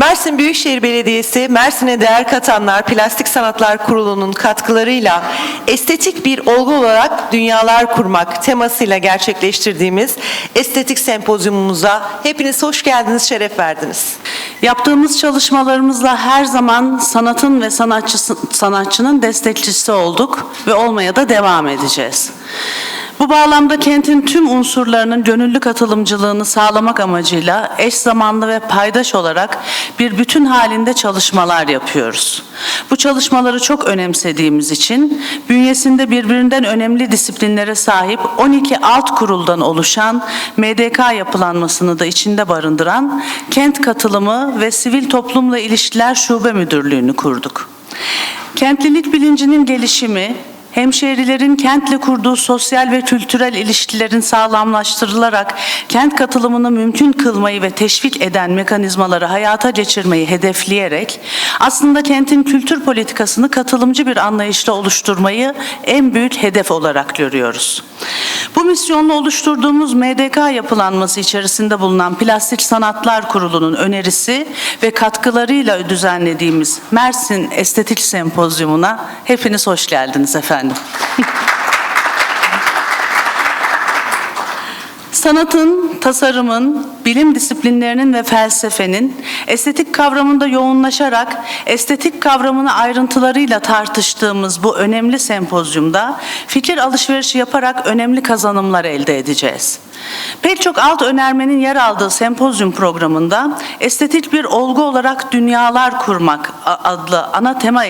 Mersin Büyükşehir Belediyesi, Mersin'e değer katanlar Plastik Sanatlar Kurulu'nun katkılarıyla estetik bir olgu olarak dünyalar kurmak temasıyla gerçekleştirdiğimiz estetik sempozyumumuza hepiniz hoş geldiniz, şeref verdiniz. Yaptığımız çalışmalarımızla her zaman sanatın ve sanatçısı, sanatçının destekçisi olduk ve olmaya da devam edeceğiz. Bu bağlamda kentin tüm unsurlarının gönüllü katılımcılığını sağlamak amacıyla eş zamanlı ve paydaş olarak bir bütün halinde çalışmalar yapıyoruz. Bu çalışmaları çok önemsediğimiz için bünyesinde birbirinden önemli disiplinlere sahip 12 alt kuruldan oluşan MDK yapılanmasını da içinde barındıran Kent Katılımı ve Sivil Toplumla İlişkiler Şube Müdürlüğü'nü kurduk. Kentlilik bilincinin gelişimi, hemşehrilerin kentle kurduğu sosyal ve kültürel ilişkilerin sağlamlaştırılarak kent katılımını mümkün kılmayı ve teşvik eden mekanizmaları hayata geçirmeyi hedefleyerek aslında kentin kültür politikasını katılımcı bir anlayışla oluşturmayı en büyük hedef olarak görüyoruz. Bu misyonla oluşturduğumuz MDK yapılanması içerisinde bulunan Plastik Sanatlar Kurulu'nun önerisi ve katkılarıyla düzenlediğimiz Mersin Estetik Sempozyumuna hepiniz hoş geldiniz efendim. Sanatın, tasarımın, bilim disiplinlerinin ve felsefenin estetik kavramında yoğunlaşarak estetik kavramını ayrıntılarıyla tartıştığımız bu önemli sempozyumda fikir alışverişi yaparak önemli kazanımlar elde edeceğiz. Pek çok alt önermenin yer aldığı sempozyum programında estetik bir olgu olarak dünyalar kurmak adlı ana tema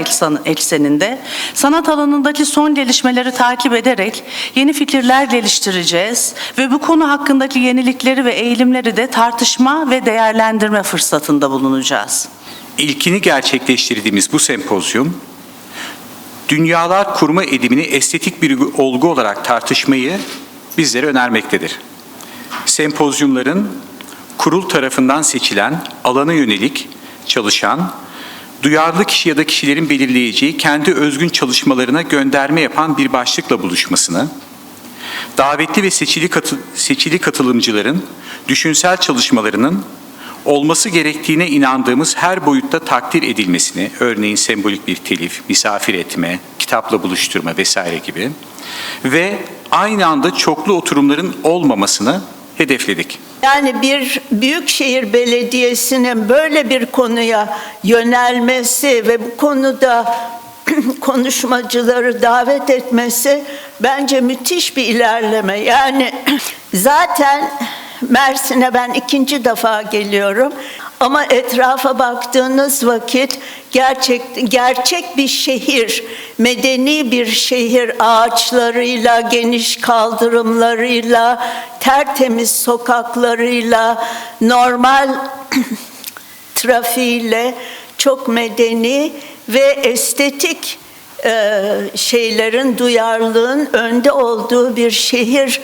ekseninde sanat alanındaki son gelişmeleri takip ederek yeni fikirler geliştireceğiz ve bu konu hakkındaki yenilikleri ve eğilimleri de tartışma ve değerlendirme fırsatında bulunacağız. İlkini gerçekleştirdiğimiz bu sempozyum, dünyalar kurma edimini estetik bir olgu olarak tartışmayı bizlere önermektedir. Sempozyumların kurul tarafından seçilen alana yönelik çalışan, duyarlı kişi ya da kişilerin belirleyeceği kendi özgün çalışmalarına gönderme yapan bir başlıkla buluşmasını, davetli ve seçili, katı, seçili katılımcıların düşünsel çalışmalarının olması gerektiğine inandığımız her boyutta takdir edilmesini, örneğin sembolik bir telif, misafir etme, kitapla buluşturma vesaire gibi ve aynı anda çoklu oturumların olmamasını hedefledik. Yani bir büyükşehir belediyesinin böyle bir konuya yönelmesi ve bu konuda konuşmacıları davet etmesi bence müthiş bir ilerleme. Yani zaten Mersin'e ben ikinci defa geliyorum. Ama etrafa baktığınız vakit gerçek gerçek bir şehir, medeni bir şehir ağaçlarıyla, geniş kaldırımlarıyla, tertemiz sokaklarıyla, normal trafiğiyle çok medeni ve estetik e, şeylerin, duyarlılığın önde olduğu bir şehir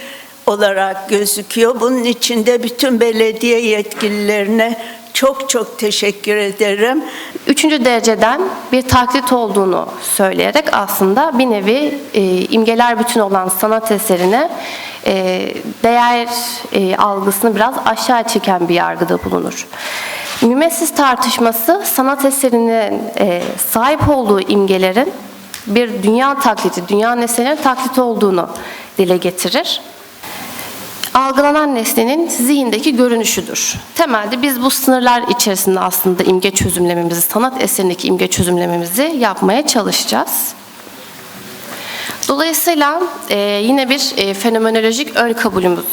olarak gözüküyor. Bunun için de bütün belediye yetkililerine çok çok teşekkür ederim. Üçüncü dereceden bir taklit olduğunu söyleyerek aslında bir nevi e, imgeler bütün olan sanat eserine e, değer e, algısını biraz aşağı çeken bir yargıda bulunur. Mimesis tartışması sanat eserinin e, sahip olduğu imgelerin bir dünya taklidi, dünya nesnelerinin taklidi olduğunu dile getirir algılanan nesnenin zihindeki görünüşüdür. Temelde biz bu sınırlar içerisinde aslında imge çözümlememizi, sanat eserindeki imge çözümlememizi yapmaya çalışacağız. Dolayısıyla e, yine bir e, fenomenolojik ön kabulümüz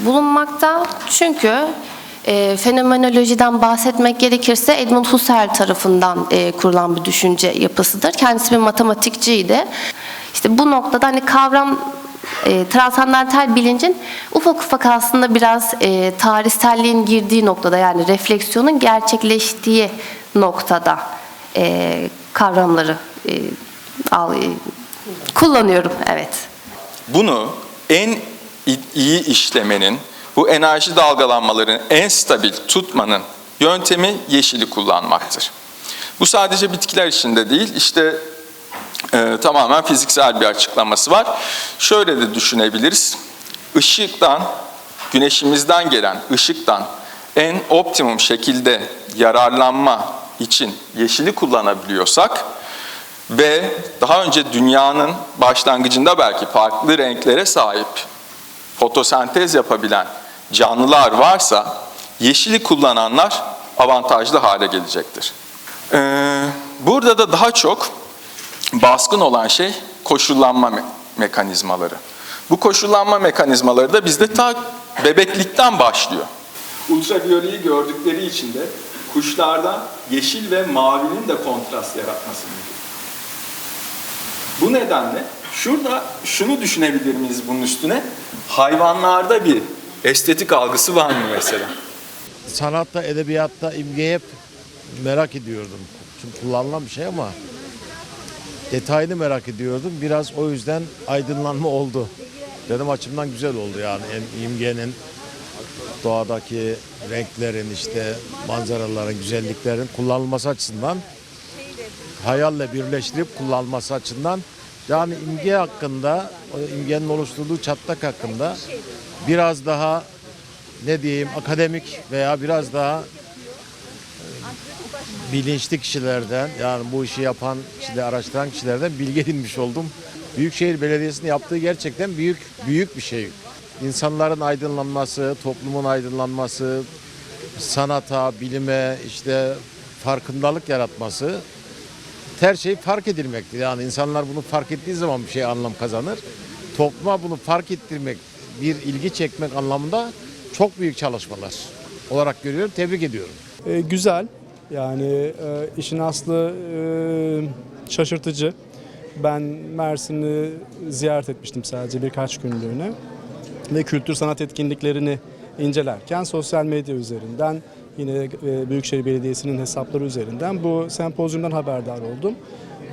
bulunmakta. Çünkü e, fenomenolojiden bahsetmek gerekirse Edmund Husserl tarafından e, kurulan bir düşünce yapısıdır. Kendisi bir matematikçiydi. İşte bu noktada hani kavram e, transandantal bilincin ufak ufak aslında biraz e, tarihselliğin girdiği noktada yani refleksiyonun gerçekleştiği noktada e, kavramları e, al, e, kullanıyorum. Evet. Bunu en iyi işlemenin, bu enerji dalgalanmalarını en stabil tutmanın yöntemi yeşili kullanmaktır. Bu sadece bitkiler içinde değil, işte e, tamamen fiziksel bir açıklaması var. Şöyle de düşünebiliriz. Işıktan, güneşimizden gelen ışıktan en optimum şekilde yararlanma için yeşili kullanabiliyorsak ve daha önce dünyanın başlangıcında belki farklı renklere sahip fotosentez yapabilen canlılar varsa yeşili kullananlar avantajlı hale gelecektir. Ee, burada da daha çok baskın olan şey koşullanma me- mekanizmaları. Bu koşullanma mekanizmaları da bizde ta bebeklikten başlıyor. Ultraviyoleyi gördükleri için de kuşlardan yeşil ve mavinin de kontrast yaratmasını bu nedenle şurada şunu düşünebilir miyiz bunun üstüne? Hayvanlarda bir estetik algısı var mı mesela? sanatta, edebiyatta imgeyi hep merak ediyordum. Çünkü kullanılan bir şey ama detayını merak ediyordum. Biraz o yüzden aydınlanma oldu. Benim açımdan güzel oldu yani en imgenin doğadaki renklerin işte manzaraların, güzelliklerin kullanılması açısından hayalle birleştirip kullanılması açısından yani imge hakkında, imgenin oluşturduğu çatlak hakkında biraz daha ne diyeyim akademik veya biraz daha bilinçli kişilerden yani bu işi yapan, işte araştıran kişilerden bilgi edinmiş oldum. Büyükşehir Belediyesi'nin yaptığı gerçekten büyük büyük bir şey. İnsanların aydınlanması, toplumun aydınlanması, sanata, bilime, işte farkındalık yaratması her şey fark edilmektir. Yani insanlar bunu fark ettiği zaman bir şey anlam kazanır. Topluma bunu fark ettirmek, bir ilgi çekmek anlamında çok büyük çalışmalar olarak görüyorum. Tebrik ediyorum. E, güzel. Yani e, işin aslı e, şaşırtıcı. Ben Mersin'i ziyaret etmiştim sadece birkaç günlüğüne. Ve kültür sanat etkinliklerini incelerken sosyal medya üzerinden yine e, Büyükşehir Belediyesi'nin hesapları üzerinden bu sempozyumdan haberdar oldum.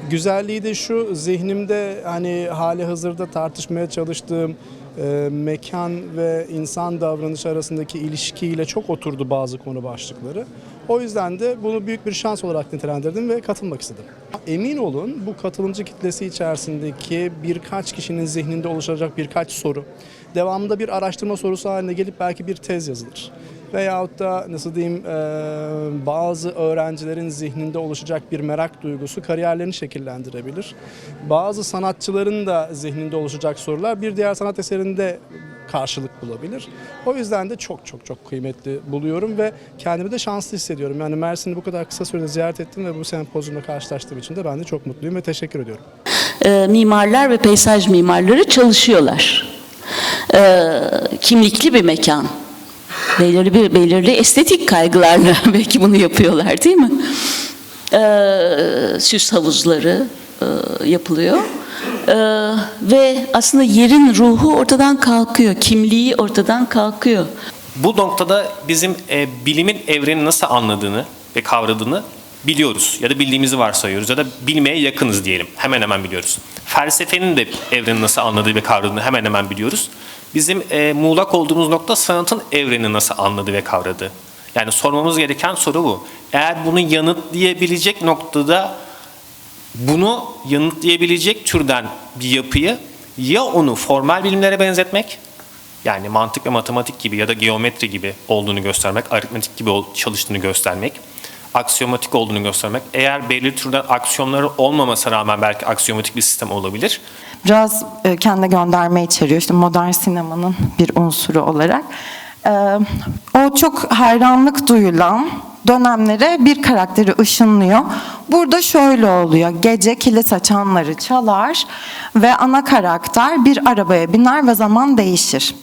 Güzelliği de şu zihnimde hani hali hazırda tartışmaya çalıştığım e, mekan ve insan davranışı arasındaki ilişkiyle çok oturdu bazı konu başlıkları. O yüzden de bunu büyük bir şans olarak nitelendirdim ve katılmak istedim. Emin olun bu katılımcı kitlesi içerisindeki birkaç kişinin zihninde oluşacak birkaç soru devamında bir araştırma sorusu haline gelip belki bir tez yazılır. Veyahut da nasıl diyeyim bazı öğrencilerin zihninde oluşacak bir merak duygusu kariyerlerini şekillendirebilir. Bazı sanatçıların da zihninde oluşacak sorular bir diğer sanat eserinde karşılık bulabilir. O yüzden de çok çok çok kıymetli buluyorum ve kendimi de şanslı hissediyorum. Yani Mersin'i bu kadar kısa sürede ziyaret ettim ve bu sempozyumla karşılaştığım için de ben de çok mutluyum ve teşekkür ediyorum. e, mimarlar ve peyzaj mimarları çalışıyorlar. E, kimlikli bir mekan. Belirli bir belirli estetik kaygılarla belki bunu yapıyorlar değil mi? E, süs havuzları e, yapılıyor. E, ve aslında yerin ruhu ortadan kalkıyor, kimliği ortadan kalkıyor. Bu noktada bizim e, bilimin evreni nasıl anladığını ve kavradığını biliyoruz ya da bildiğimizi varsayıyoruz ya da bilmeye yakınız diyelim. Hemen hemen biliyoruz. Felsefenin de evreni nasıl anladığı ve kavradığını hemen hemen biliyoruz. Bizim e, muğlak olduğumuz nokta sanatın evreni nasıl anladığı ve kavradığı. Yani sormamız gereken soru bu. Eğer bunu yanıtlayabilecek noktada bunu yanıtlayabilecek türden bir yapıyı ya onu formal bilimlere benzetmek yani mantık ve matematik gibi ya da geometri gibi olduğunu göstermek, aritmetik gibi çalıştığını göstermek, aksiyomatik olduğunu göstermek. Eğer belirli türden aksiyonları olmamasına rağmen belki aksiyomatik bir sistem olabilir. biraz e, kendi gönderme içeriyor. İşte modern sinemanın bir unsuru olarak. E, o çok hayranlık duyulan dönemlere bir karakteri ışınlıyor. Burada şöyle oluyor. Gece kilit açanları çalar ve ana karakter bir arabaya biner ve zaman değişir.